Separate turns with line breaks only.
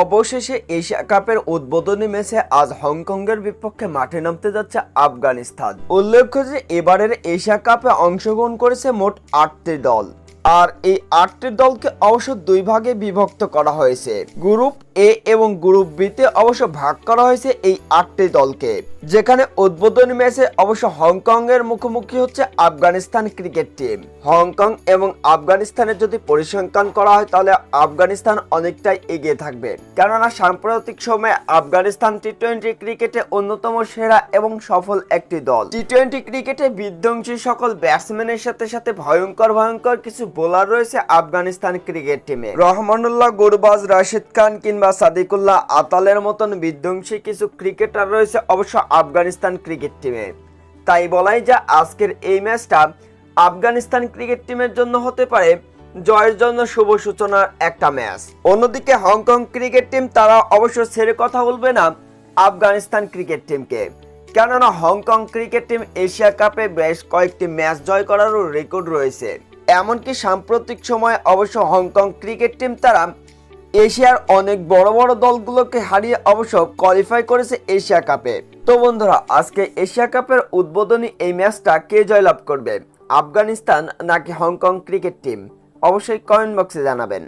অবশেষে এশিয়া কাপের উদ্বোধনী ম্যাচে আজ হংকংয়ের বিপক্ষে মাঠে নামতে যাচ্ছে আফগানিস্তান। উল্লেখ্য যে এবারের এশিয়া কাপে অংশগ্রহণ করেছে মোট আটটি দল। আর এই আটটি দলকে অবশ্য দুই ভাগে বিভক্ত করা হয়েছে। গ্রুপ এ এবং গ্রুপ বিতে অবশ্য ভাগ করা হয়েছে এই আটটি দলকে। যেখানে উদ্বোধনী ম্যাচে অবশ্য হংকং এর মুখোমুখি হচ্ছে আফগানিস্তান ক্রিকেট টিম। হংকং এবং আফগানিস্তানের যদি পরিসংখ্যান করা হয়, তাহলে আফগানিস্তান অনেকটাই এগিয়ে থাকবে। কেননা সাম্প্রতিক সময়ে আফগানিস্তান টি টোয়েন্টি ক্রিকেটে অন্যতম সেরা এবং সফল একটি দল। টি টোয়েন্টি ক্রিকেটে বিধ্বংসী সকল ব্যাটসম্যানের সাথে সাথে ভয়ঙ্কর ভয়ঙ্কর কিছু বোলার রয়েছে আফগানিস্তান ক্রিকেট টিমে। রহমানুল্লাহ গুরবাজ, রাশিদ খান কিংবা সাদিকুল্লাহ আতালের মতন বিধ্বংসী কিছু ক্রিকেটার রয়েছে অবশ্য আফগানিস্তান ক্রিকেট টিমে। তাই বলাই যা আজকের এই ম্যাচটা আফগানিস্তান ক্রিকেট টিমের জন্য হতে পারে জয়ের জন্য শুভ সূচনার একটা ম্যাচ। অন্যদিকে হংকং ক্রিকেট টিম তারা অবশ্য ছেড়ে কথা বলবে না আফগানিস্তান ক্রিকেট টিমকে। কেননা হংকং ক্রিকেট টিম এশিয়া কাপে বেশ কয়েকটি ম্যাচ জয় করারও রেকর্ড রয়েছে। এমনকি সাম্প্রতিক সময়ে অবশ্য হংকং ক্রিকেট টিম তারা এশিয়ার অনেক বড় বড় দলগুলোকে হারিয়ে অবশ্য কোয়ালিফাই করেছে এশিয়া কাপে। তো বন্ধুরা, আজকে এশিয়া কাপের উদ্বোধনী এই ম্যাচটা কে জয়লাভ করবে? আফগানিস্তান নাকি হংকং ক্রিকেট টিম? অবশ্যই কমেন্ট বক্সে জানাবেন।